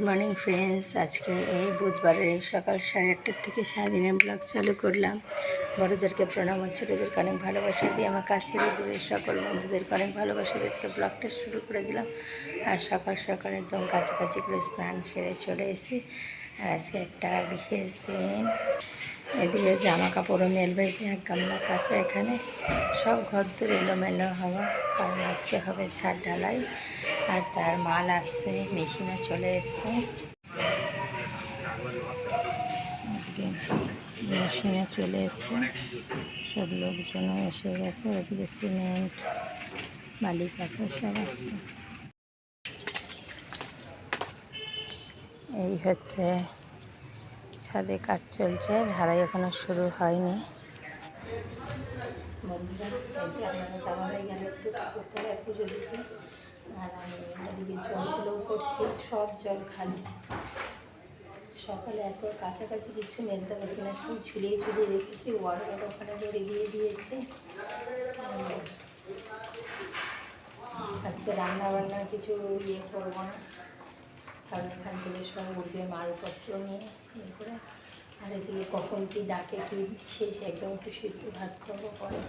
Good morning friends আজকে এই বুধবারের সকাল সাড়ে আটটার থেকে সারাদিনের ব্লগ চালু করলাম। বড়োদেরকে প্রণাম আর ছোটোদেরকে অনেক ভালোবাসা দিয়ে আমার কাছের দূরের সকল বন্ধুদেরকে অনেক ভালোবাসা দিয়ে আজকে ব্লগটা শুরু করে দিলাম। আর সকাল সকাল একদম কাছাকাছি করে স্নান সেরে চলে এসেছি। আর আজকে একটা বিশেষ দিন। এদিকে জামা কাপড়ও মেলবে যে এক গামলা কাঁচা এখানে। সব ঘর দূর এলোমেলো হওয়া। কারণ আজকে হবে ছাদ ঢালাই। আর তার মাল আসছে, মেশিনে চলে এসছে। মেশিনে চলে এসছে। সব লোকজন এসে গেছে, ওদিকে সিমেন্ট বালি পাথর সব আসছে। এই হচ্ছে ছাদে কাজ চলছে, ঢালাই এখনও শুরু হয়নি। বন্ধুরা, এই যে একটু আর আমি এদিকে জলগুলোও করছি, সব জল খালি। সকালে এত কাছাকাছি কিছু মেলতে পারছি না সব ঝুলিয়ে ঝুলিয়ে রেখেছি ওয়ার্ডের ওখানে ধরে দিয়ে দিয়েছি। আজকে রান্না বান্নার কিছু ইয়ে করব না, কারণ এখান থেকে সব উঠবে মালপত্র নিয়ে ইয়ে করে। আর এদিকে কখন কি ডাকে কি শেষ, একদম একটু সিদ্ধ ভাত করব পরে।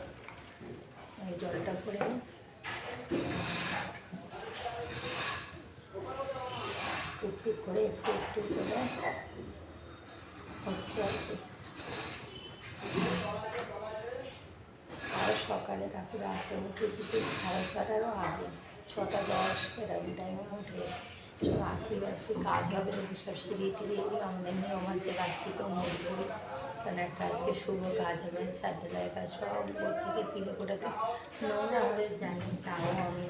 জলটা করে নিই। টুকটুক করে একটু একটু করে। হচ্ছে আর কি। আর সকালে কাকুরা আসে উঠে কিছু সাড়ে ছটারও আগে, ছটা দশ, এরকম টাইমে উঠে সব আশি বাসি, কাজ হবে দেখি সব সিঁড়ি টিড়ি এগুলো আমাদের নিয়ম আছে, বাসি তো মজবুরি। কারণ একটা আজকে শুভ কাজ হবে ছাদ ঢালাই কাজ, সব থেকে চিলে কোটাতে নোংরা হবে, জানি তাও আমি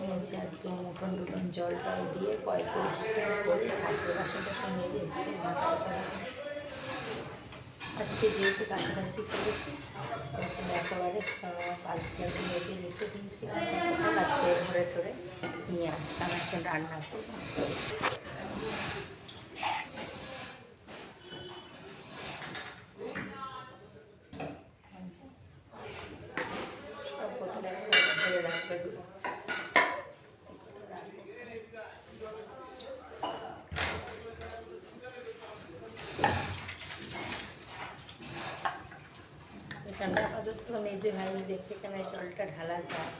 হচ্ছে আজকে উঠোন টুটন জল টল দিয়ে কয়েক পরিষ্কার করে ঠাকুর বাসন টাসন ব্যথা বাসন আজকে যেহেতু কাছাকাছি করেছি একেবারে কালকে মেয়েকে রেখে দিয়েছি আজকে ঘরে টরে নিয়ে আসতাম এখন রান্না করব সব বোতলে ভরে রাখবে এগুলো। এখানে আপাতত মেজে ভাই দেখে এখানে জলটা ঢালা যায়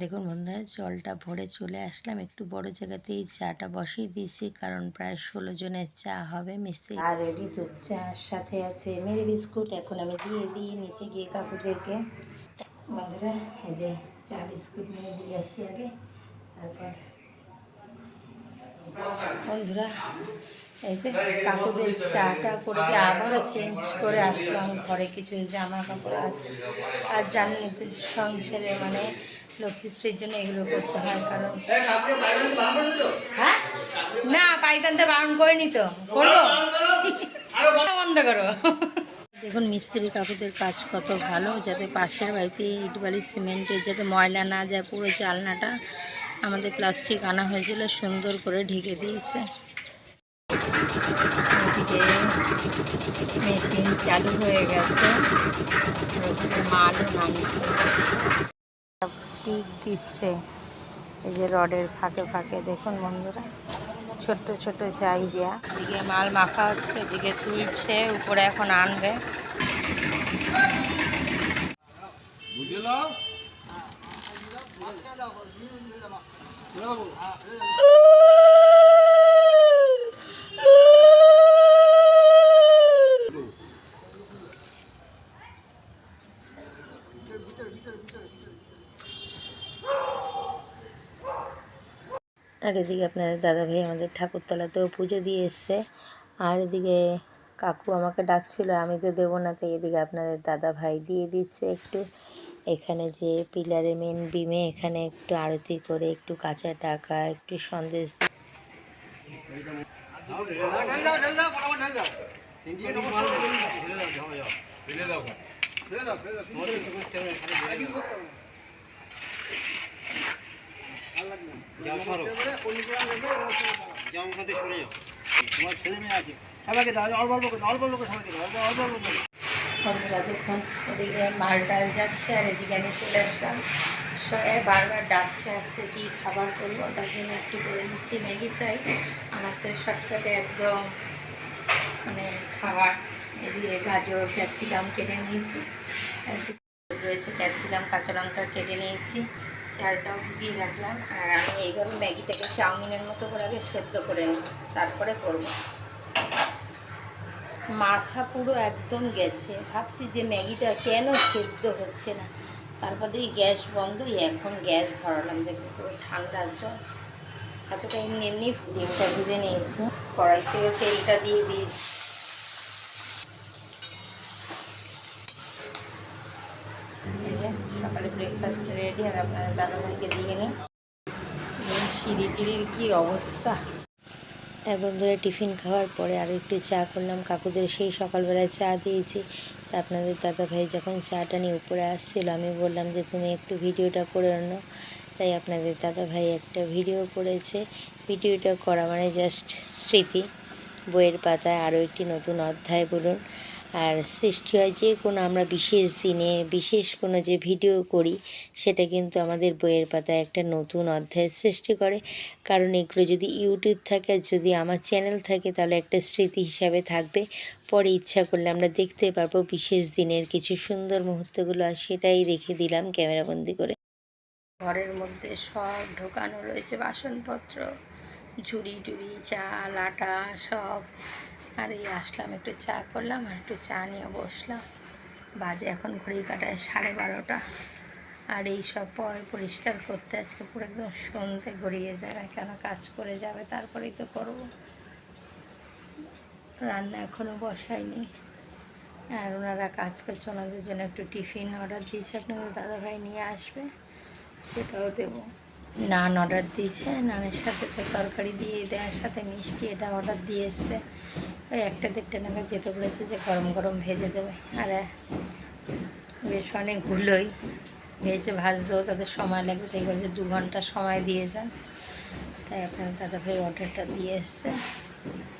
দেখুন বন্ধুরা, জলটা ভরে চলে আসলাম। একটু বড় জায়গাতেই চাটা বসিয়ে দিয়েছি, কারণ প্রায় ষোলো জনের চা হবে মিস্ত্রি আর রেডি তো চার সাথে আছে। মেরি বিস্কুট এখন আমি দিয়ে দিই নিচে গিয়ে কাকুদেরকে। বন্ধুরা, এই যে চা বিস্কুট নিয়ে দিয়ে আসি আগে। তারপর বন্ধুরা, এই যে কাকুদের চাটা করে আবারও চেঞ্জ করে আসলাম। ঘরে কিছু জামা কাপড় আছে। আর জানেন সংসারে মানে লক্ষ্মীশ্রীর জন্য এগুলো করতে হয় কারণ হ্যাঁ? না পাইপ আনতে বারণ করিনি তো। করব বন্ধ করো। দেখুন মিস্ত্রি কাকুদের কাজ কত ভালো যাতে পাশের বাড়িতে ইট বালি সিমেন্টের যাতে ময়লা না যায় পুরো জালনাটা আমাদের প্লাস্টিক আনা হয়েছিল সুন্দর করে ঢেকে দিয়েছে। মেশিন চালু হয়ে গেছে। ওখানে মালও টিক দিচ্ছে? এই যে রডের ফাঁকে ফাঁকে দেখুন বন্ধুরা ছোট্ট ছোট চাই দেয়া এদিকে মাল মাখা হচ্ছে এদিকে তুলছে উপরে এখন আনবে। আর এদিকে আপনাদের দাদা ভাই আমাদের ঠাকুরতলাতেও পুজো দিয়ে এসছে। আর এদিকে কাকু আমাকে ডাকছিল, আমি তো দেবো না, তাই এদিকে আপনাদের দাদা ভাই দিয়ে দিচ্ছে একটু। এখানে যে পিলারে মেন বিমে এখানে একটু আরতি করে, একটু কাঁচা টাকা, একটু সন্দেশ তোমার ছেলে মেয়ে আছে। সবাইকে দাও অল্প অল্প করে অল্প অল্প করে সবাইকে দাও অল্প অল্প অল্প করে বন্ধুরা ওদিকে মাল ডাল যাচ্ছে আর এদিকে আমি চলে আসলাম। বারবার ডাকছে আসছে কি খাবার করব? তার জন্য একটু করে নিচ্ছি ম্যাগি ফ্রাই। আমার তো শর্টকাটে একদম মানে খাবার। এদিকে গাজর ক্যাপসিকাম কেটে নিয়েছি। আর রয়েছে ক্যাপসিকাম কাঁচা লঙ্কা কেটে নিয়েছি। চালটাও ভিজিয়ে রাখলাম আর আমি এইভাবে ম্যাগিটাকে চাউমিনের মতো করে আগে সেদ্ধ করে নিই, তারপরে করব। মাথা পুরো একদম গেছে। ভাবছি যে ম্যাগিটা কেন সেদ্ধ হচ্ছে না। তারপর গ্যাস বন্ধ এখন গ্যাস ধরালাম দেখুন পুরো ঠান্ডা জল। এতটা এমনি এমনি ডিমটা ভেজে নিয়েছি। কড়াইতেও তেলটা দিয়ে দিয়েছি এই যে সকালে ব্রেকফাস্ট রেডি আর আপনাদের দাদাভাইকে দিয়ে নিই। সিঁড়ি টিড়ির কী অবস্থা? আর বন্ধুরা, টিফিন খাওয়ার পরে আরও একটু চা করলাম। কাকুদের সেই সকালবেলায় চা দিয়েছি। তা আপনাদের দাদা ভাই যখন চাটা নিয়ে উপরে আসছিল, আমি বললাম যে, তুমি একটু ভিডিওটা করে আনো তাই আপনাদের দাদা ভাই একটা ভিডিও করেছে। ভিডিওটা করা মানে জাস্ট স্মৃতি। বইয়ের পাতায় আরও একটি নতুন অধ্যায় বলুন। আর সৃষ্টি হয় যে কোনো আমরা বিশেষ দিনে, বিশেষ কোনো যে ভিডিও করি, সেটা কিন্তু আমাদের বইয়ের পাতায় একটা নতুন অধ্যায়ের সৃষ্টি করে। কারণ এগুলো যদি ইউটিউব থাকে, আর যদি আমার চ্যানেল থাকে, তাহলে একটা স্মৃতি হিসাবে থাকবে। পরে ইচ্ছা করলে আমরা দেখতে পারব বিশেষ দিনের কিছু সুন্দর মুহূর্তগুলো, আর সেটাই রেখে দিলাম ক্যামেরাবন্দি করে। ঘরের মধ্যে সব ঢোকানো রয়েছে, বাসনপত্র। ঝুড়ি টুড়ি চাল আটা সব। আর এই আসলাম, একটু চা করলাম আর একটু চা নিয়ে বসলাম। বাজে এখন ঘড়ি কাটায় সাড়ে বারোটা। আর এই সব পর পরিষ্কার করতে আজকে পুরো একদম সন্ধে গড়িয়ে যাবে। কেন কাজ করে যাবে তারপরেই তো করব। রান্না এখনও বসাইনি আর ওনারা কাজ করছে, ওনাদের জন্য একটু টিফিন অর্ডার দিয়েছে। আপনাদের দাদাভাই নিয়ে আসবে, সেটাও দেবো। নান অর্ডার দিয়েছে, নানের সাথে তো তরকারি দিয়ে দেওয়ার সাথে মিষ্টি, এটা অর্ডার দিয়ে এসছে ওই একটা দেড়টা নাগাদ যেতে বলেছে যে গরম গরম ভেজে দেবে। আর, বেশ অনেকগুলোই ভেজে ভাজতেও তাদের সময় লাগবে, তাই বলছে দু ঘণ্টা সময় দিয়ে যান। তাই আপনার দাদাভাই অর্ডারটা দিয়ে এসছে।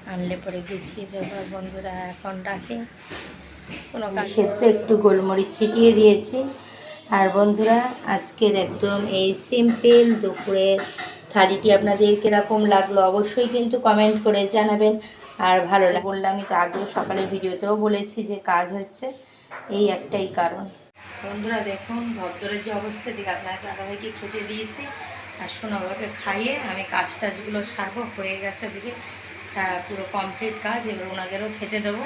আনলে পরে গুছিয়ে দেবো, বন্ধুরা, এখন রাখি। কোনো তো একটু গোলমরিচ ছিটিয়ে দিয়েছি। আর বন্ধুরা, আজকের একদম এই সিম্পল দুপুরের থালিটি আপনাদের কীরকম লাগল অবশ্যই কিন্তু কমেন্ট করে জানাবেন। আর ভালো লাগে আমি তো আগেও সকালের ভিডিওতেও বলেছি যে কাজ হচ্ছে, এই একটাই কারণ। বন্ধুরা, দেখুন, ভদ্রের যে অবস্থা দিকে আপনার দাদাভাইকে খেতে দিয়েছি। আর সোনাবাবাকে খাইয়ে আমি কাজ টাজগুলো সারবো, হয়ে গেছে দিকে চা পুরো কমপ্লিট কাজ, এবার ওনাদেরও খেতে দেবো।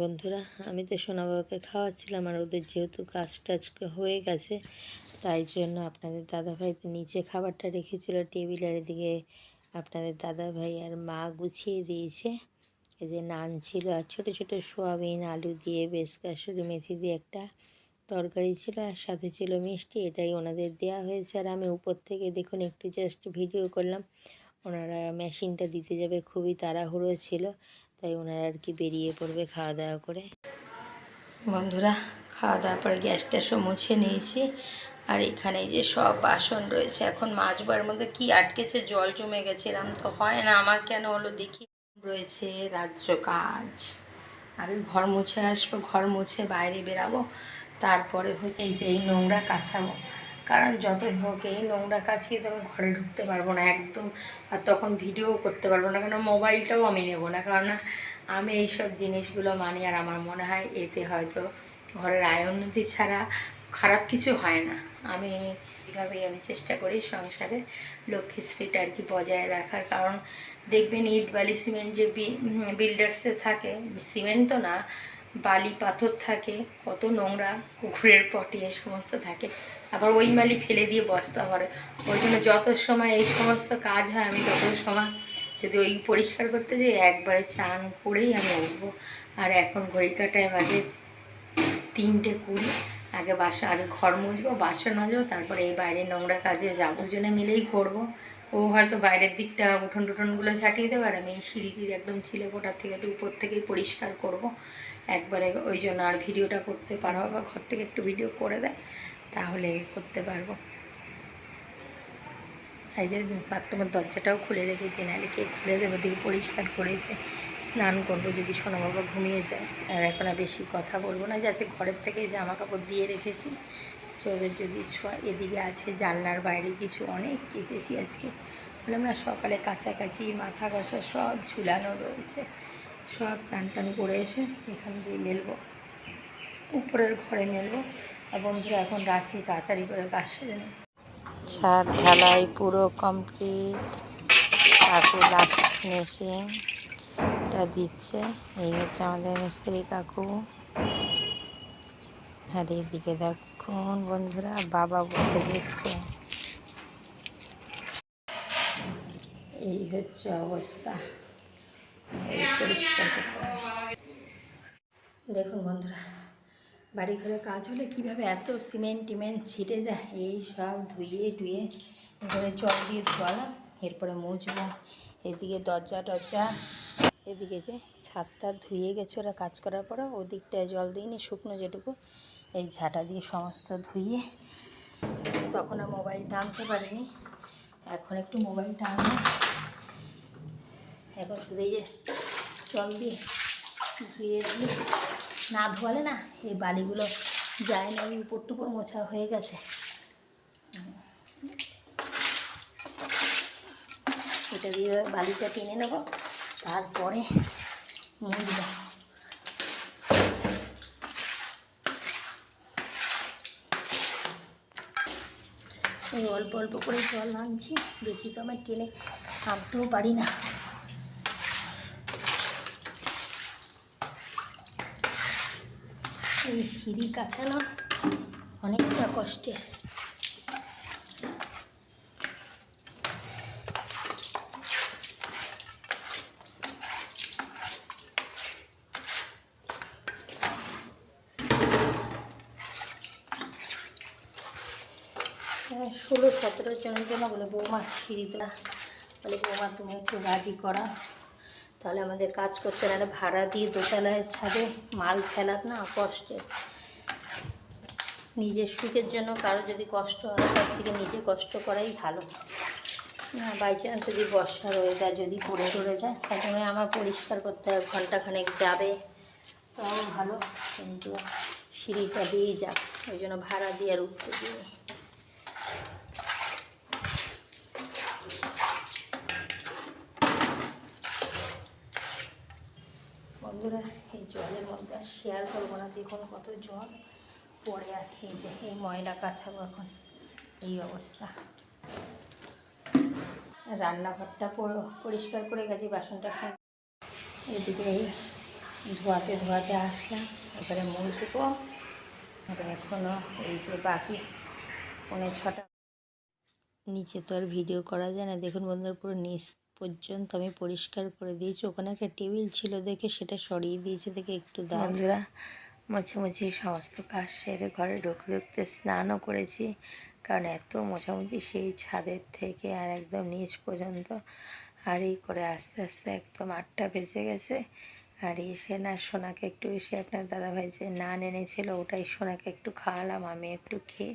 বন্ধুরা, আমি তো সোনা বাবাকে খাওয়াচ্ছিলাম আর ওদের যেহেতু কাজ টাজ হয়ে গেছে, তাই জন্য আপনাদের দাদাভাই নিচে খাবারটা রেখেছিল টেবিলের দিকে আপনাদের দাদাভাই আর মা গুছিয়ে দিয়েছে। এই যে নান ছিল আর ছোটো ছোটো সোয়াবিন, আলু দিয়ে, বেশ কাসুরি মেথি দিয়ে একটা তরকারি ছিল আর সাথে ছিল মিষ্টি, এটাই ওনাদের দেওয়া হয়েছে। আর আমি উপর থেকে দেখুন একটু জাস্ট ভিডিও করলাম, ওনারা মেশিনটা দিতে যাবে, খুবই তাড়াহুড়ো ছিল। তাই ওনারা আর কি বেরিয়ে পড়বে খাওয়া দাওয়া করে। বন্ধুরা, খাওয়া দাওয়ার পরে গ্যাস ট্যাসও মুছে নিয়েছি। আর এখানে যে সব বাসন রয়েছে, এখন মাজবার মধ্যে কি আটকেছে, জল জমে গেছে, এরম তো হয় না। আমার কেন হলো দেখি। রয়েছে রাজ্য কাজ। আগে ঘর মুছে আসব, ঘর মুছে বাইরে বেরাবো, তারপরে হচ্ছে এই যে এই নোংরা কাছাবো কারণ যতই হোক, এই নোংরা কাছিয়ে তো আমি ঘরে ঢুকতে পারব না একদম, আর তখন ভিডিও করতে পারব না কারণ মোবাইলটাও আমি নেব না। কারণ আমি এইসব জিনিসগুলো মানি আর আমার মনে হয় এতে হয়তো ঘরের আয় উন্নতি ছাড়া খারাপ কিছু হয় না। আমি এইভাবেই আমি চেষ্টা করি সংসারে লক্ষ্মীশ্রীটা আর কি বজায় রাখার। কারণ দেখবেন ইট বালি সিমেন্ট যে বিল্ডার্সে থাকে, সিমেন্ট তো না বালি পাথর থাকে, কত নোংরা কুকুরের পটি, এই সমস্ত থাকে। আবার ওই মালি ফেলে দিয়ে বস্তা ভরে। ওই জন্য যত সময় এই সমস্ত কাজ হয়, আমি তত সময় যদি ওই পরিষ্কার করতে যাই, একবারে চান করেই আমি উঠবো। আর এখন ঘড়ি কাটায় বাজে তিনটে কুড়ি। আগে বাসা, আগে ঘর মুছবো বাসন মাজবো, তারপরে এই বাইরে নোংরা কাজে যাব। দুজনে মিলেই করব। ও হয়তো বাইরের দিকটা উঠোন টুঠোনগুলো ছাটিয়ে দেবে, আর আমি এই সিঁড়িটির একদম ছিলে কোটার থেকে তো উপর থেকেই পরিষ্কার করব। একবারে ওই জন্য আর ভিডিওটা করতে পারব বা ঘর থেকে একটু ভিডিও করে দেয়, তাহলে করতে পারব। এই যে বাথরুমের দরজাটাও খুলে রেখেছি, নাহলে কে খুলে দেবো? দিকে পরিষ্কার করে এসে স্নান করব যদি সোনা বাবা ঘুমিয়ে যায়। আর এখন আর বেশি কথা বলব না, যাচ্ছে ঘরের থেকে জামা কাপড় দিয়ে রেখেছি। যে ওদের যদি এদিকে আছে, জানলার বাইরে কিছু অনেক কেচেছি আজকে। বললাম না, সকালে কাছাকাছি মাথা ঘষা সব ঝুলানো রয়েছে। সব চান টান করে এসে এখান দিয়ে মেলবো। উপরের ঘরে মেলবো। আর বন্ধুরা, এখন রাখি, তাড়াতাড়ি করে কাজ সেরে নিই ছাদ ঢালাই পুরো কমপ্লিট। কাকু লাস্ট ফিনিশিং টা দিচ্ছে। এই হচ্ছে আমাদের মিস্ত্রি কাকু। আর এইদিকে দেখুন বন্ধুরা, বাবা বসে দেখছে এই হচ্ছে অবস্থা। দেখুন বন্ধুরা বাড়ি ঘরে কাজ হলে কীভাবে এত সিমেন্ট টিমেন্ট ছিটে যায়, এই সব ধুয়ে টুয়ে এবারে জল দিয়ে ধোয়ালাম, এরপরে মুছবো। এদিকে দরজা টরজা, এদিকে যে ছাদটা ধুয়ে গেছে ওরা কাজ করার পরে, ওদিকটায় জল দিইনি, শুকনো যেটুকু, এই ঝাঁটা দিয়ে সমস্ত ধুয়ে। তখন আর মোবাইল টানতে পারিনি, এখন একটু মোবাইল টানবো। এখন শুধু এই যে জল দিয়ে ধুয়ে দিয়ে না ধোয়ালে না এই বালিগুলো যায় না, এই উপর টুপর মোছা হয়ে গেছে। এটা দিয়ে বালিটা টেনে নেব, তারপরে এই অল্প অল্প করে জল আনছি, বেশি তো আমার টেনে আনতেও পারি না। এই সিঁড়ি কাছানো অনেকটা কষ্টের হ্যাঁ, ষোলো সতেরো জনের জন্য বলে বৌমা সিঁড়িতে বলে বৌমা তুমি একটু রাজি করা। তাহলে আমাদের কাজ করতে না ভাড়া দিয়ে দোতলায় ছাদে মাল ফেলার না কষ্টের নিজের সুখের জন্য কারও যদি কষ্ট হয়, তার থেকে নিজে কষ্ট করাই ভালো। না বাই চান্স যদি বর্ষার ওয়েদার যদি পড়ে টরে যায়, তাহলে আমার পরিষ্কার করতে হয়, ঘন্টাখানেক যাবে, তাও ভালো। কিন্তু সিঁড়িটা দিয়েই যাক, ওই জন্য ভাড়া দিয়ে আর উঠতে দিয়ে বন্ধুরা, এই জলের মধ্যে আর শেয়ার করব না। দেখুন কত জল পড়ে আর এই যে, এই ময়লা কাছাবো এখন। এই অবস্থা। রান্নাঘরটা পরিষ্কার করে গেছি, বাসনটা এদিকে এই ধোয়াতে ধোয়াতে আসলাম। এবারে মুছবো আর এখনও এই যে বাকি পনেরো ছটা। নিচে তো আর ভিডিও করা যায় না। দেখুন বন্ধুরা, পুরো নিচ পর্যন্ত আমি পরিষ্কার করে দিয়েছি। ওখানে একটা টেবিল ছিল দেখে সেটা সরিয়ে দিয়েছে দেখে একটু বন্ধুরা, মোছামুছি সমস্ত কাজ সেরে ঘরে ঢুকতে ঢুকতে স্নানও করেছি। কারণ এত মোছামুছি সেই ছাদের থেকে আর একদম নিচ পর্যন্ত। আর এই করে আস্তে আস্তে একদম আটটা বেজে গেছে। আর এসে না সোনাকে একটু বেশি আপনার দাদাভাই যে নান এনেছিল, ওটাই সোনাকে একটু খাওয়ালাম, আমি একটু খেয়ে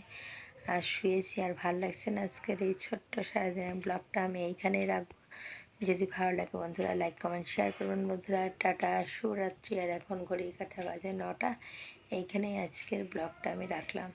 আর শুয়েছি। আর ভালো লাগছে না আজকের এই ছোট্ট সারাদিনের ব্লগটা, আমি এইখানেই রাখব। যদি ভালো লাগে বন্ধুরা লাইক কমেন্ট শেয়ার করবেন বন্ধুরা। টাটা, শুভরাত্রি। আর এখন ঘড়ি কাটা বাজে নটা। এইখানেই আজকের ব্লগটা আমি রাখলাম।